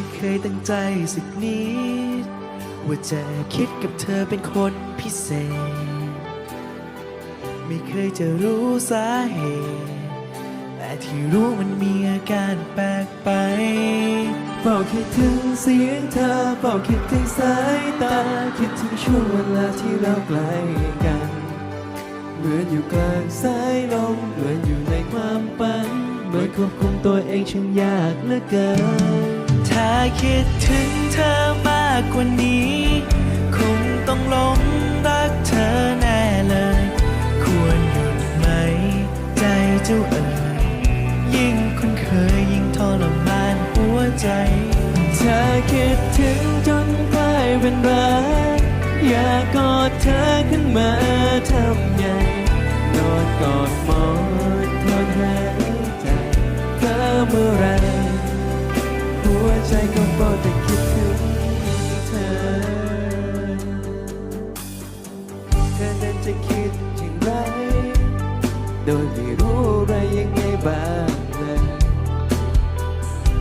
ไม่เคยตั้งใจสักนิด ว่าจะคิดกับเธอเป็นคนพิเศษ ไม่เคยจะรู้สาเหตุ แต่ที่รู้มันมีอาการแปลกไปเฝ้าคิดถึงเสียงเธอเฝ้าคิดถึงสายตา คิดถึงช่วงเวลาที่เราใกล้กัน เหมือนอยู่กลางสายลมเหมือนอยู่ในความฝันเหมือนควบคุมตัวเองช่างยากเหลือเกิน ถ้าคิดถึงเธอมากกว่านี้ คงต้องหลงรักเธอแน่เลย ควรหยุดไหม ใจเจ้าเอ๋ยยิ่งคุ้นเคยยิ่งทรมานหัวใจ ถ้าคิดถึงจนกลายเป็นรักอยากกอดเธอขึ้นมาทำไง ใจก็เฝ้าแต่คิดถึงเธอเธอนั้นจะคิดอย่างไร โดยไม่รู้อะไรยังไงบ้างเลย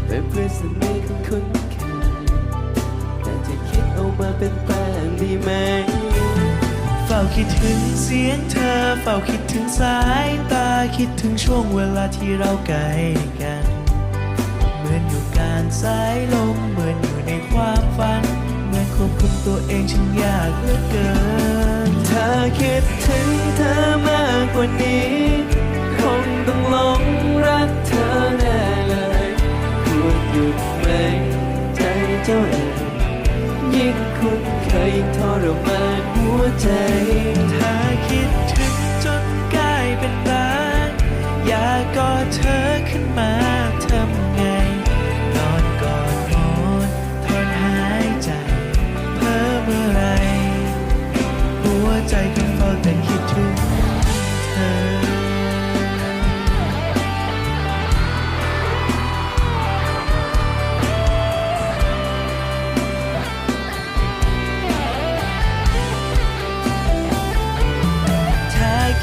เป็นเพื่อนสนิทของคนเคยแต่จะคิดเอามาเป็นแฟนดีไหมเฝ้าคิดถึงเสียงเธอ เฝ้าคิดถึงสายตาคิดถึงช่วงเวลาที่เราใกล้กันารสายลมเหมือนอยู่ในความฝัน เหมือนควบคุมตัวเองฉันยากเหลือเกิน ถ้าคิดถึงเธอมากกว่านี้ คงต้องหลงรักเธอแน่เลยควรหยุดไหมใจเจ้าเอ๋ยยิ่งคุ้นเคยทรมานหัวใจ ถ้าคิดถึงจนกลายเป็นรักอยากกอดเธอขึ้นมา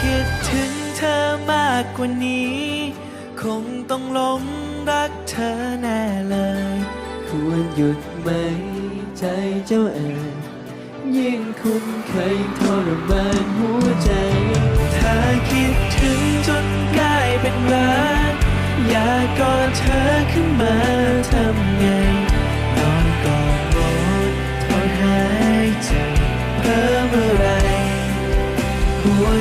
คิดถึงเธอมากกว่านี้ คงต้องหลงรักเธอแน่เลย ควรหยุดไหมใจเจ้าเอ๋ยยิ่งคุ้นเคยทรมานหัวใจ ถ้าคิดถึงจนกลายเป็นรักอยากกอดเธอขึ้นมาทำไง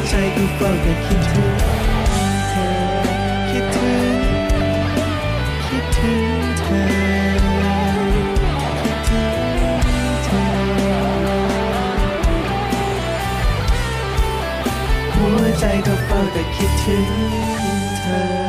ใจก็เฝ้าแต่คิดถึงเธอคิดถึงคิดถึงเธอคิดถึงเธอหัวใจก็เฝ้าแต่คิดถึงเธอ